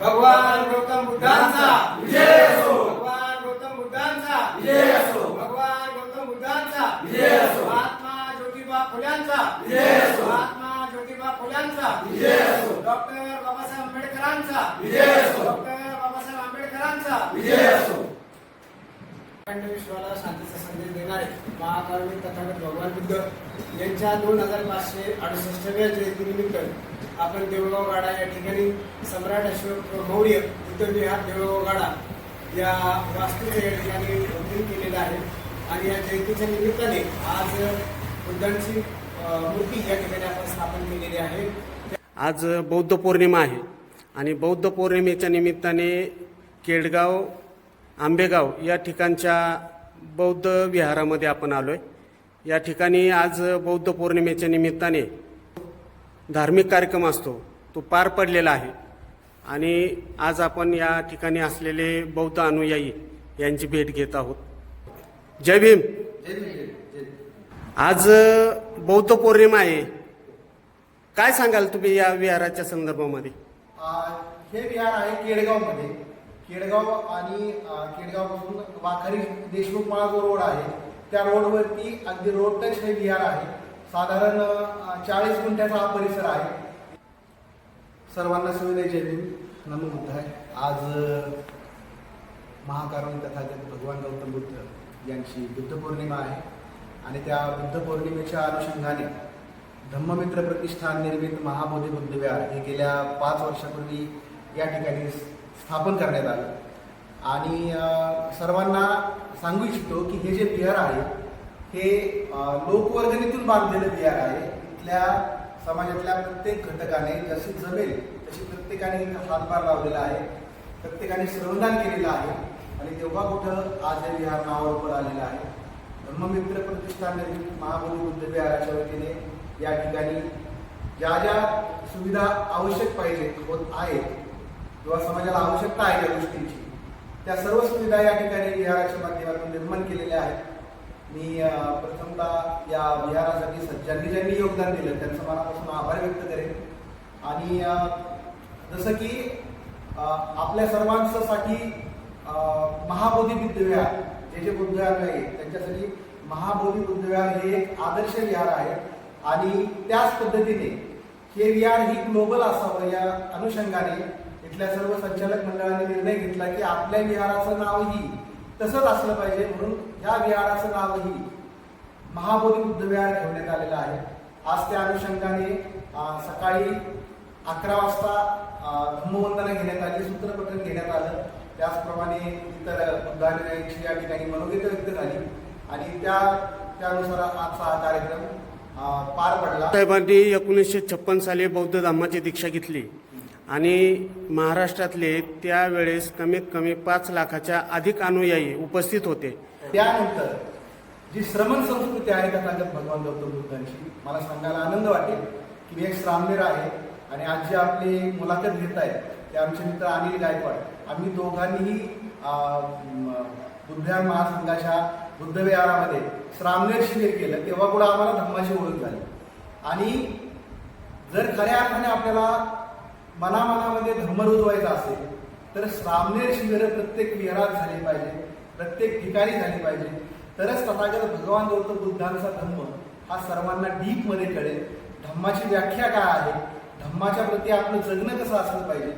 भगवान गौतम बुद्धांचा. विजय असो. भगवान गौतम बुद्धांचा. विजय असो. भगवान गौतम बुद्धांचा. विजय असो. महात्मा ज्योतिबा फुल्यांचा. विजय असो. महात्मा ज्योतिबा फुल्यांचा. विजय असो. डॉक्टर बाबासाहेब आंबेडकरांचा. विजय असो. डॉक्टर बाबासाहेब आंबेडकरांचा. विजय असो. विश्वाला येणारे संदेश महाकारुणिक तथागत भगवान बुद्ध यांच्या दोन हजार पाचशे अडुसष्टव्या जयंतीनिमित्त आपण देऊळगाव गाडा या ठिकाणी सम्राट अशोक मौर्य बुद्ध विहार देऊळगाव गाडा या वास्तूचं या ठिकाणी ओपनिंग केलेलं आहे. आणि या जयंतीच्या निमित्ताने आज बुद्धांची मूर्ती या ठिकाणी आपण स्थापन केलेली आहे. आज बौद्ध पौर्णिमा आहे. आणि बौद्ध पौर्णिमेच्या निमित्ताने केडगाव आंबेगाव या ठिकाणच्या बौद्ध विहारामध्ये आपण आलो आहे या ठिकाणी आज बौद्ध पौर्णिमेच्या निमित्ताने धार्मिक कार्यक्रम असतो तो पार पडलेला आहे. आणि आज आपण या ठिकाणी असलेले बौद्ध अनुयायी यांची भेट घेत आहोत. जय भीम. आज बौद्ध पौर्णिमा आहे. काय सांगाल तुम्ही या विहाराच्या संदर्भामध्ये? हे विहार आहे केडगावमध्ये. केडगाव आणि केडगावपासून वाखारी देशमुख माळा जो रोड आहे. त्या रोडवरती अगदी रोड टच हे विहार आहे. साधारण चाळीस गुंठ्याचा हा परिसर आहे. सर्वांना सुविधा जय भीम. नमो बुद्धाय आज अ, तथागत भगवान गौतम बुद्ध यांची बुद्ध पौर्णिमा आहे. आणि त्या बुद्ध पौर्णिमेच्या अनुषंगाने धम्ममित्र प्रतिष्ठान निर्मित महाबोधी बुद्ध विहार हे गेल्या पाच वर्षापूर्वी या ठिकाणी स्थापन करण्यात आलं. आणि सर्वांना सांगू इच्छितो की हे जे बिहार आहे हे लोकवर्गणीतून बांधलेलं बिहार आहे. इथल्या समाजातल्या प्रत्येक घटकाने जशी जमेल तशी प्रत्येकाने हातभार लावलेला आहे. प्रत्येकाने श्रमदान केलेलं आहे. आणि तेव्हा कुठं आज हे विहार नावावर आलेलं आहे. ब्रह्ममित्र प्रतिष्ठान निर्मित महाबोधी बुद्ध विहाराच्या वतीने या ठिकाणी ज्या ज्या सुविधा आवश्यक पाहिजेत होत आहेत किंवा समाजाला आवश्यकता आहे त्या गोष्टींची. त्या सर्व सुविधा या ठिकाणी विहाराच्या माध्यमातून निर्माण केलेल्या आहेत. मी प्रथमतः या विहारासाठी स- ज्यांनी ज्यांनी योगदान दिलं त्यांचं मनापासून आभार व्यक्त करेन. आणि जसं की आपल्या सर्वांसाठी महाबोधी बुद्धविहार जे जे बुद्धविहार नाही आहे त्यांच्यासाठी महाबोधी बुद्धविहार हे एक आदर्श विहार आहे. आणि त्याच पद्धतीने हे विहार ही ग्लोबल असावं या अनुषंगाने इथल्या सर्व संचालक मंडळाने निर्णय घेतला की आपल्या विहाराचं नावही तसंच असलं पाहिजे म्हणून या विहाराचं नावही महाबोधी बुद्ध विहार ठेवण्यात आलेलं आहे. आज त्या अनुषंगाने सकाळी अकरा वाजता अं, धम्मवंदना घेण्यात आली सूत्रपठन घेण्यात आलं. त्याचप्रमाणे इतर बुद्धानुयायांची या ठिकाणी मनोगीत व्यक्त झाली. आणि त्या त्यानुसार आजचा हा कार्यक्रम पार पडला. साहेबांनी एकोणीसशे छप्पन साली बौद्ध धर्माची दीक्षा घेतली. आणि महाराष्ट्रातले त्यावेळेस कमीत कमी पाच लाखाच्या अधिक अनुयायी उपस्थित होते. त्यानंतर जी श्रमण संस्कृती आहे तथागत भगवान गौतम बुद्धांची मला सांगायला आनंद वाटेल की मी एक श्रामनेर आहे आणि आज जे आपली मुलाखत घेत आहेत ते आमचे मित्र अनिल गायकवाड आम्ही दोघांनीही अं, महासंघाच्या बुद्धविहारामध्ये श्रामनेर शिबिर केलं तेव्हा कुठं आम्हाला धम्माची ओळख झाली. आणि जर खऱ्या अर्थाने आपल्याला मनामनामध्ये धम्म रुजवायचा असेल तर श्रामनेर शिबिर प्रत्येक विहारात झाली पाहिजे प्रत्येक ठिकाणी झाली पाहिजे. तरच तथागत भगवान गौतम बुद्धांचा धम्म हा सर्वांना डीपमध्ये कळेल. धम्माची व्याख्या काय आहे? धम्माच्या प्रती आपलं जगणं कसं असलं पाहिजे?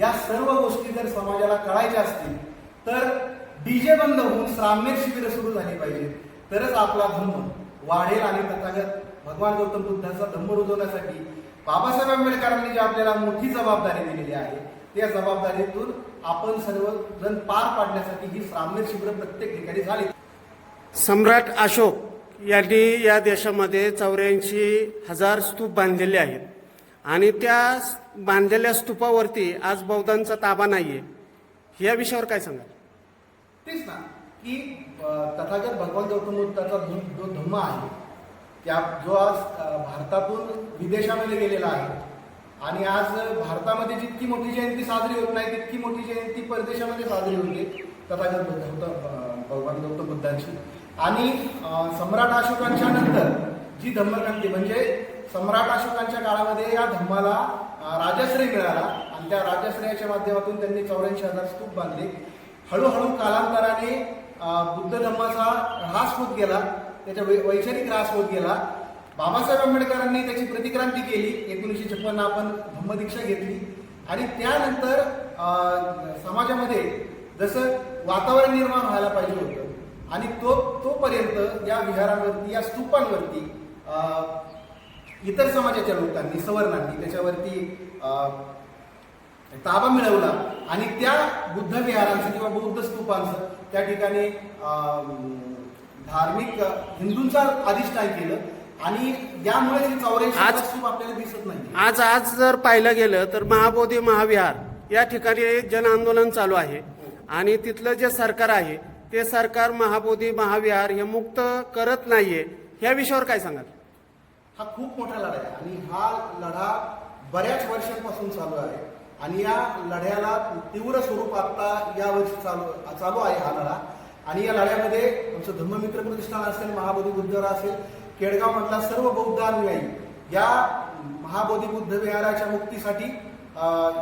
या सर्व गोष्टी जर समाजाला कळायच्या असतील तर डीजे बंद होऊन श्रामनेर शिबिर सुरू झाली पाहिजे. तरच आपला धम्म वाढेल आणि तथागत भगवान गौतम बुद्धांचा धम्म रुजवण्यासाठी बाबासाहेब आंबेडकरांनी जी आपल्याला मोठी जबाबदारी दिलेली आहे त्या जबाबदारीतून आपण सर्वजण पार पाडण्यासाठी ही श्रामनेर शिबिर प्रत्येक ठिकाणी झाली. सम्राट अशोक यांनी या देशामध्ये चौऱ्याऐंशी हजार स्तूप बांधलेले आहेत. आणि त्या बांधलेल्या स्तूपावरती आज बौद्धांचा ताबा नाहीये. या विषयावर काय सांगाल? तेच ना की तथागत भगवान गौतम बुद्धाचा जो धम्म आहे त्या जो आज भारतातून विदेशामध्ये गेलेला आहे आणि आज भारतामध्ये जितकी मोठी जयंती साजरी होत नाही तितकी मोठी जयंती परदेशामध्ये साजरी होते तथागत बुद्ध अं, भगवान गौतम बुद्धांची. आणि सम्राट अशोकांच्या नंतर जी धम्मक्रांती म्हणजे सम्राट अशोकांच्या काळामध्ये या धम्माला राजाश्रय मिळाला आणि त्या राजाश्रयाच्या माध्यमातून त्यांनी चौऱ्याऐंशी हजार स्तूप बांधले. हळूहळू कालांतराने बुद्ध धर्माचा ऱ्हास होत गेला. त्याच्या वै- वैचारिक त्रास होत गेला. बाबासाहेब आंबेडकरांनी त्याची प्रतिक्रांती केली. एकोणीसशे छप्पन्न आपण धम्मदीक्षा घेतली. आणि त्यानंतर समाजामध्ये जसं वातावरण निर्माण व्हायला पाहिजे होतं आणि तो तोपर्यंत या विहारांवरती या स्तूपांवरती इतर समाजाच्या लोकांनी सवर्णांनी त्याच्यावरती ताबा मिळवला. आणि त्या बुद्ध विहारांचं किंवा बौद्ध स्तूपांचं त्या ठिकाणी धार्मिक हिंदूंचा अधिष्ठान केलं आणि यामुळे चौऱ्याऐंशी आज- आपल्याला दिसत नाही आज आज जर पाहिलं गेलं तर महाबोधी महाविहार या ठिकाणी जन आंदोलन चालू आहे आणि तिथलं जे सरकार आहे ते सरकार महाबोधी महाविहार हे मुक्त करत नाहीये. ह्या विषयावर काय सांगाल? हा खूप मोठा लढा आहे आणि हा लढा बऱ्याच वर्षांपासून चालू आहे आणि या लढ्याला तीव्र स्वरूप आता या वर्षी चालू चालू आहे हा लढा. आणि या लढ्यामध्ये आमचं धम्ममित्र प्रतिष्ठान असेल महाबोधी बुद्धविहार असेल केडगाव मधला सर्व बौद्ध अनुयायी या महाबोधी बुद्ध विहाराच्या मुक्तीसाठी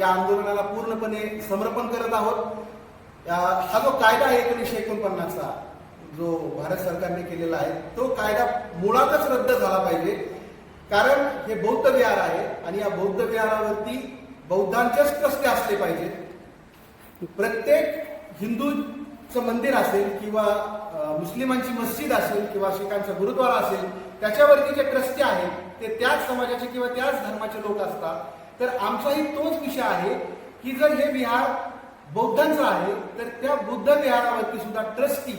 या आंदोलनाला पूर्णपणे समर्पण करत आहोत. हा जो कायदा आहे एकोणीसशे एकोणपन्नासचा जो भारत सरकारने केलेला आहे तो कायदा मुळातच रद्द झाला पाहिजे. कारण हे बौद्ध विहार आहे आणि या बौद्ध विहारावरती बौद्धांचेच कष्ट असले पाहिजे प्रत्येक हिंदू चं मंदिर असेल किंवा मुस्लिमांची मस्जिद असेल किंवा शिखांचा गुरुद्वारा असेल त्याच्यावरती जे ट्रस्टी आहेत ते त्याच समाजाचे किंवा त्याच धर्माचे लोक असतात. तर आमचाही तोच विषय आहे की जर हे विहार बौद्धांचं आहे तर त्या बुद्ध विहारावरती सुद्धा ट्रस्टी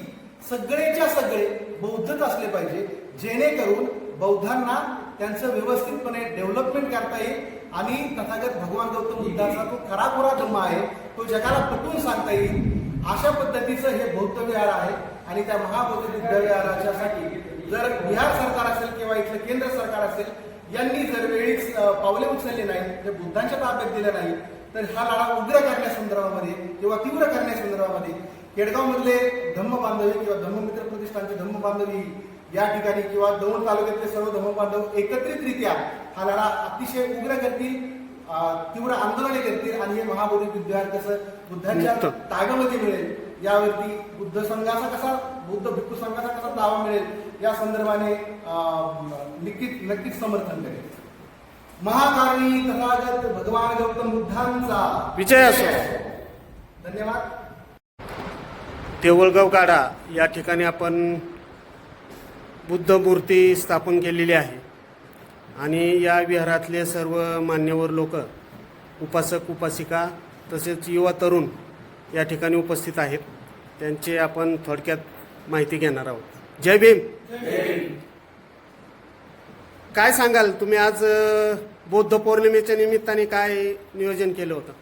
सगळेच्या सगळे बौद्धच असले पाहिजे जेणेकरून बौद्धांना त्यांचं व्यवस्थितपणे डेव्हलपमेंट करता येईल. आणि तथागत भगवान गौतम बुद्धाचा तो खराखुरा धर्म आहे तो जगाला पटवून सांगता येईल. अशा पद्धतीचं हे बौद्ध विहार आहे आणि त्या महाबौद्ध बुद्ध विहाराच्यासाठी जर बिहार सरकार असेल किंवा इथलं केंद्र सरकार असेल यांनी जर वेळीच पावले उचलले नाही ते बुद्धांच्या ताब्यात दिले नाही तर हा लढा उग्र करण्यासंदर्भामध्ये किंवा तीव्र करण्यासंदर्भामध्ये केडगाव मधले धम्म बांधवी किंवा धम्ममित्र प्रतिष्ठानचे धम्म बांधवी या ठिकाणी किंवा दौंड तालुक्यातले सर्व धम्म बांधव एकत्रितरित्या हा लढा अतिशय उग्र करतील. तीव्र आंदोलने करतील आणि हे महाबोधी विद्यार कसं बुद्धांच्या. ताब्यामध्ये मिळेल यावरती बुद्ध संघाचा कसा बुद्ध भिक्खू संघाचा कसा दावा मिळेल या संदर्भाने अं, नक्कीच नक्कीच समर्थन करेल महाकारुणी तथागत भगवान गौतम बुद्धांचा विजय असो. धन्यवाद देवळगाव गाडा या ठिकाणी आपण बुद्ध मूर्ती स्थापन केलेली आहे आणि या विहारातले सर्व मान्यवर लोक उपासक उपासिका तसेच युवा तरुण या ठिकाणी उपस्थित आहेत. त्यांचे आपण थोडक्यात माहिती घेणार आहोत. जय भीम! काय सांगाल? तुम्ही आज बौद्ध पौर्णिमेच्या निमित्ताने काय नियोजन केलं होतं?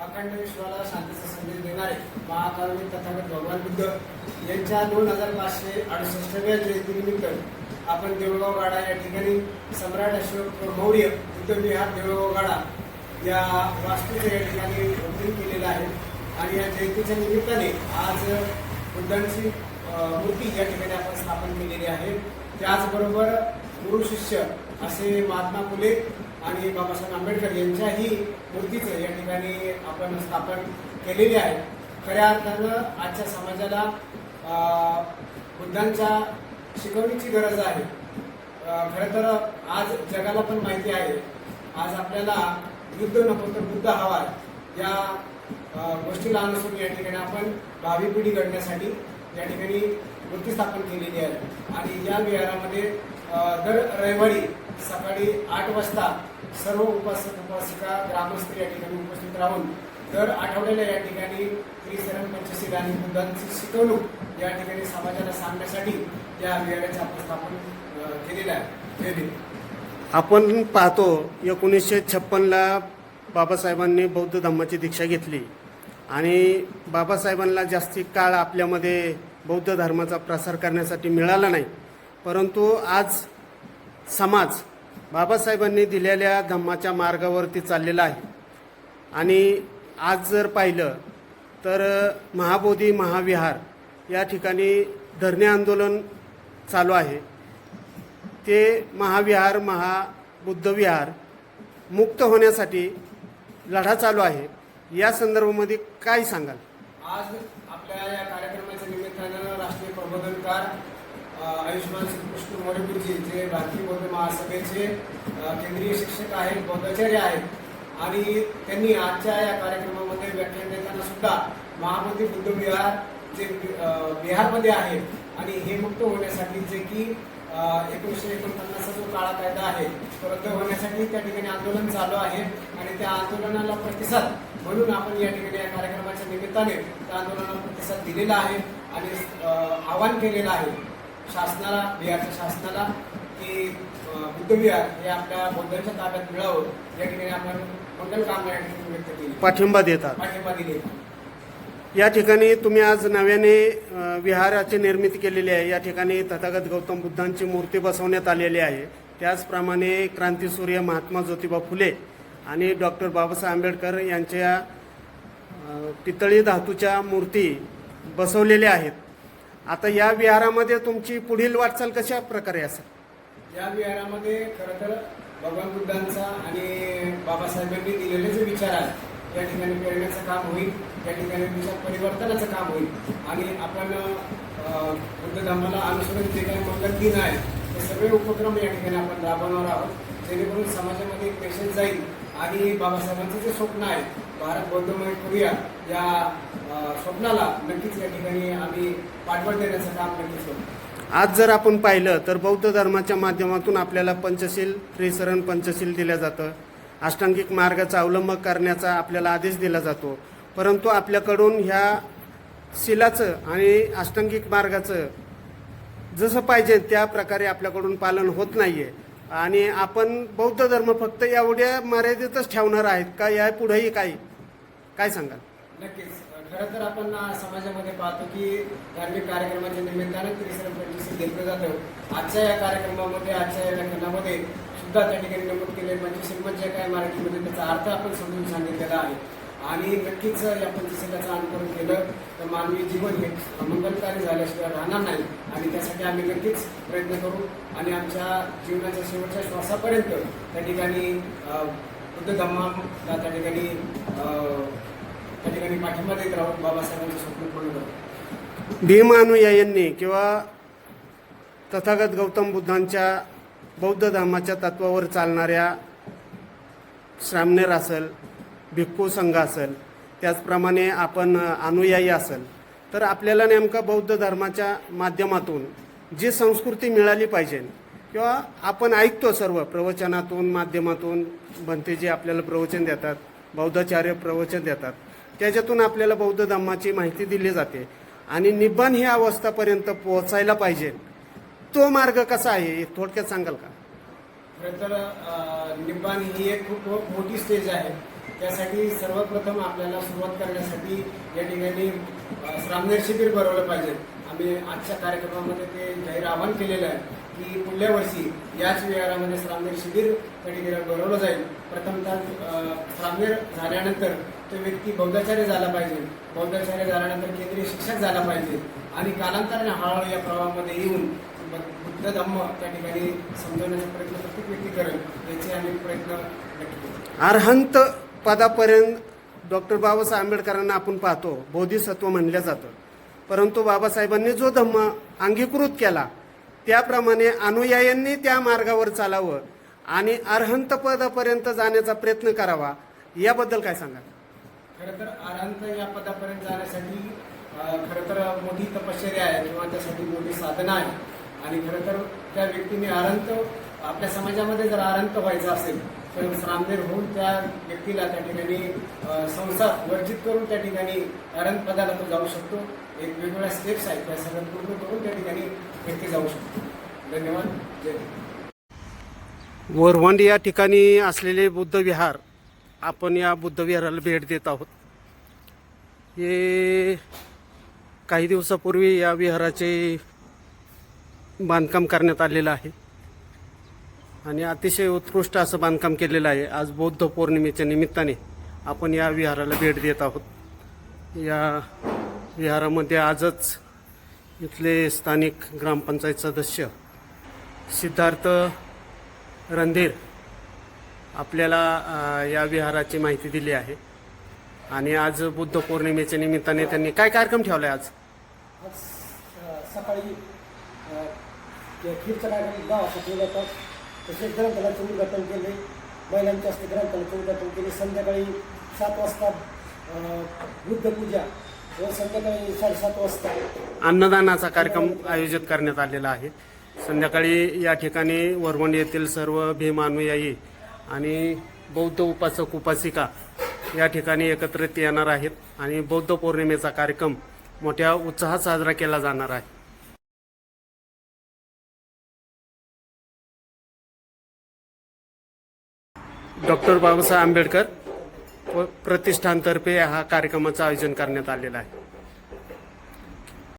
अखंड विश्वाला शांतीचा संदेश देणारे महाकारुणी तथागत भगवान बुद्ध यांच्या दोन हजार पाचशे अडुसष्टव्या जयंतीनिमित्त आपण देऊळगाव गाडा या ठिकाणी सम्राट अशोक मौर्य बुद्ध विहार देऊळगाव गाडा या वास्तूचं या ठिकाणी ओपनिंग केलेलं आहे. आणि या जयंतीच्या निमित्ताने आज बुद्धांची मूर्ती या ठिकाणी आपण स्थापन केलेली आहे. त्याचबरोबर गुरु शिष्य असे महात्मा फुले आणि बाबासाहेब आंबेडकर यांच्याही मूर्तीचं या ठिकाणी आपण स्थापन केलेली आहे. खऱ्या अर्थानं आजच्या समाजाला बुद्धांच्या शिकवणीची गरज आहे. खरं तर आज जगाला पण माहिती आहे. आज आपल्याला युद्ध नको तर बुद्ध हवा आहे. या गोष्टीला अनुसरून या ठिकाणी आपण भावी पिढी घडण्यासाठी या ठिकाणी वृत्ती स्थापन केलेली आहे. आणि या विहारामध्ये दर रविवारी सकाळी आठ वाजता सर्व उपासक उपासिका ग्रामस्थ या ठिकाणी उपस्थित राहून दर आठवड्याला या ठिकाणी त्रिशरण पंचशील आणि बुद्धांची शिकवणूक या ठिकाणी समाजाला सांगण्यासाठी आपण स्थापन केलेलं आहे. आपण पाहतो एकोणीसशे छप्पनला बाबासाहेबांनी बौद्ध धम्माची दीक्षा घेतली. आणि बाबासाहेबांना जास्ती काळ आपल्यामध्ये बौद्ध धर्माचा प्रसार करण्यासाठी मिळाला नाही. परंतु आज समाज बाबासाहेबांनी दिलेल्या धम्माच्या मार्गावरती चाललेला आहे. आणि आज जर पाहिलं तर महाबोधी महाविहार या ठिकाणी धरणे आंदोलन चालू आहे. ते महाविहार महाबुद्धविहार मुक्त होण्यासाठी लढा चालू आहे. या संदर्भामध्ये काय सांगाल? आज आपल्या या कार्यक्रमाच्या निमित्तानं राष्ट्रीय प्रबोधनकार आयुष्मान कृष्ण श्रीकृष्ण मोरेपूरजी जे भारतीय बौद्ध महासभेचे केंद्रीय शिक्षक आहेत बौद्धाचार्य आहेत आणि त्यांनी आजच्या या कार्यक्रमामध्ये व्याख्यान देताना सुद्धा महाबोधी बुद्ध विहार जे बिहारमध्ये आहे आणि हे मुक्त होण्यासाठी जे की एकोणीसशे एकोणपन्नासचा जो काळा कायदा आहे तो रद्द होण्यासाठी त्या ठिकाणी आंदोलन चालू आहे. आणि त्या आंदोलनाला प्रतिसाद म्हणून आपण या ठिकाणी या कार्यक्रमाच्या निमित्ताने त्या आंदोलनाला प्रतिसाद दिलेला आहे आणि आवाहन केलेलं आहे शासनाला बिहारच्या शासनाला की बुद्धविहार हे आपल्या बौद्धांच्या ताब्यात मिळावं. या ठिकाणी आपण मंगल कामना या ठिकाणी व्यक्त केली. पाठिंबा देतात. पाठिंबा दिले या ठिकाणी तुम्ही आज नव्याने विहाराची निर्मिती केलेली आहे. या ठिकाणी तथागत गौतम बुद्धांची मूर्ती बसवण्यात आलेली आहे. त्याचप्रमाणे क्रांतीसूर्य महात्मा ज्योतिबा फुले आणि डॉक्टर बाबासाहेब आंबेडकर यांच्या पितळी धातूच्या मूर्ती बसवलेल्या आहेत. आता या विहारामध्ये तुमची पुढील वाटचाल कशा प्रकारे असेल? या विहारामध्ये खरं तर भगवान बुद्धांचा आणि बाबासाहेबांनी दिलेले जे विचार आहेत या ठिकाणी करण्याचं काम होईल. त्या ठिकाणी विचार परिवर्तनाचं काम होईल. आणि आपण अं, बुद्ध धर्माला अनुसरून जे काही मंगल दिन आहे ते सगळे उपक्रम या ठिकाणी आपण राबवणार आहोत. जेणेकरून समाजामध्ये एक पेशन्स जाईल. आणि बाबासाहेबांचं जे स्वप्न आहे भारत बौद्धमय करूया या स्वप्नाला नक्कीच या ठिकाणी आम्ही पाठबळ देण्याचं काम नक्कीच करू. आज जर आपण पाहिलं तर बौद्ध धर्माच्या माध्यमातून आपल्याला पंचशील त्रिसरण पंचशील दिल्या जातं. अष्टांगिक मार्गाचा अवलंब करण्याचा आपल्याला आदेश दिला जातो. परंतु आपल्याकडून ह्या शिलाचं आणि अष्टांगिक मार्गाचं जसं पाहिजे त्या प्रकारे आपल्याकडून पालन होत नाहीये. आणि आपण बौद्ध धर्म फक्त एवढ्या मर्यादेतच ठेवणार आहेत का? या पुढेही काही? काय सांगाल? नक्कीच. खरं तर आपण समाजामध्ये पाहतो की धार्मिक कार्यक्रमाच्या निमित्तानं त्रिसरण पंचवीस घेतलं जातं. आजच्या या कार्यक्रमामध्ये आजच्या या व्याख्यानामध्ये सुद्धा त्या ठिकाणी नमूद केले म्हणजे म्हणजे काय मराठीमध्ये त्याचा अर्थ आपण समजून सांगितलेला आहे. आणि नक्कीच या पंचशीलाचं अनुकरण केलं तर मानवी जीवन हे मंगलकारी झाल्याशिवाय राहणार नाही. आणि त्यासाठी आम्ही नक्कीच प्रयत्न करू. आणि आमच्या जीवनाच्या शेवटच्या श्वासापर्यंत त्या ठिकाणी बुद्ध धम्माला त्या ठिकाणी त्या ठिकाणी पाठिंबा देत राहून बाबासाहेबांचं स्वप्न पूर्ण करू. भीमानुयायांनी किंवा तथागत गौतम बुद्धांच्या बौद्ध धर्माच्या तत्वावर चालणाऱ्या श्रामनेर असेल भिक्खू संघ असेल त्याचप्रमाणे आपण अनुयायी असेल तर आपल्याला नेमका बौद्ध धर्माच्या माध्यमातून जी संस्कृती मिळाली पाहिजे किंवा आपण ऐकतो सर्व प्रवचनातून माध्यमातून भंतेजी आपल्याला प्रवचन देतात बौद्धाचार्य प्रवचन देतात त्याच्यातून आपल्याला बौद्ध धर्माची माहिती दिली जाते. आणि निबन ही अवस्थापर्यंत पोहोचायला पाहिजे. तो मार्ग कसा आहे हे थोडक्यात सांगाल का? खरं तर निब्बाण ही एक खूप मोठी स्टेज आहे. त्यासाठी सर्वप्रथम आपल्याला सुरुवात करण्यासाठी या ठिकाणी अं, श्रामनेर शिबिर भरवलं पाहिजे. आम्ही आजच्या कार्यक्रमामध्ये ते जाहीर आवाहन केलेलं आहे की पुढल्या वर्षी याच विहारामध्ये श्रामनेर शिबिर त्या ठिकाणी भरवलं जाईल. प्रथमतः श्रामनेर झाल्यानंतर तो व्यक्ती बौद्धाचार्य झाला पाहिजे. बौद्धाचार्य झाल्यानंतर केंद्रीय शिक्षक झाला पाहिजे. आणि कालांतराने हळूहळू या प्रवाहामध्ये येऊन बुद्ध धम्म त्या ठिकाणी समजवण्याचा प्रयत्न प्रत्येक व्यक्ती करेल याचे आम्ही प्रयत्न नक्की अर्हंत पदापर्यंत डॉक्टर बाबासाहेब आंबेडकरांना आपण पाहतो. बोधिसत्व म्हणलं जातं. परंतु बाबासाहेबांनी जो धम्म अंगीकृत केला त्याप्रमाणे अनुयायांनी त्या मार्गावर चालावं आणि अर्हंत पदापर्यंत जाण्याचा प्रयत्न करावा. याबद्दल काय सांगा खरं तर अर्हंत या पदापर्यंत जाण्यासाठी खरं तर मोठी तपश्चर्या आहे किंवा त्यासाठी मोठी साधना आहे. आणि खरं तर त्या व्यक्तीने आरंत आपल्या समाजामध्ये जर आरंत व्हायचं असेल तर श्रामदेव होऊन त्या व्यक्तीला त्या ठिकाणी संसार वर्जित करून त्या ठिकाणी आरंत तो जाऊ शकतो. एक वेगवेगळ्या स्टेप्स आहेत त्या सगळ्या पूर्ण करून त्या ठिकाणी व्यक्ती जाऊ शकतो. धन्यवाद. जय वरवंड या ठिकाणी असलेले बुद्ध विहार आपण या बुद्ध विहाराला भेट देत आहोत. हे काही दिवसापूर्वी या विहाराचे बांधकाम करण्यात आलेलं आहे. आणि अतिशय उत्कृष्ट असं बांधकाम केलेलं आहे. आज बौद्ध पौर्णिमेच्या निमित्ताने आपण या विहाराला भेट देत आहोत. या विहारामध्ये आजच इथले स्थानिक ग्रामपंचायत सदस्य सिद्धार्थ रणधीर आपल्याला या विहाराची माहिती दिली आहे. आणि आज बुद्ध पौर्णिमेच्या निमित्ताने त्यांनी काय कार्यक्रम ठेवला आहे आज सकाळी कार्यक्रम तसेच ग्रंथालयाचं उद्घाटन केले. महिलांच्या हस्ते ग्रंथालयाचं उद्घाटन केले. संध्याकाळी सात वाजता बुद्धपूजा व संध्याकाळी साडेसात वाजता अन्नदानाचा कार्यक्रम आयोजित करण्यात आलेला आहे. संध्याकाळी या ठिकाणी वरवण येथील सर्व भीमानुयायी आणि बौद्ध उपासक उपासिका या ठिकाणी एकत्रित येणार आहेत आणि बौद्ध पौर्णिमेचा कार्यक्रम मोठ्या उत्साहात साजरा केला जाणार आहे. डॉक्टर बाबासाहेब आंबेडकर व प्रतिष्ठानतर्फे हा कार्यक्रमाचं आयोजन करण्यात आलेलं आहे.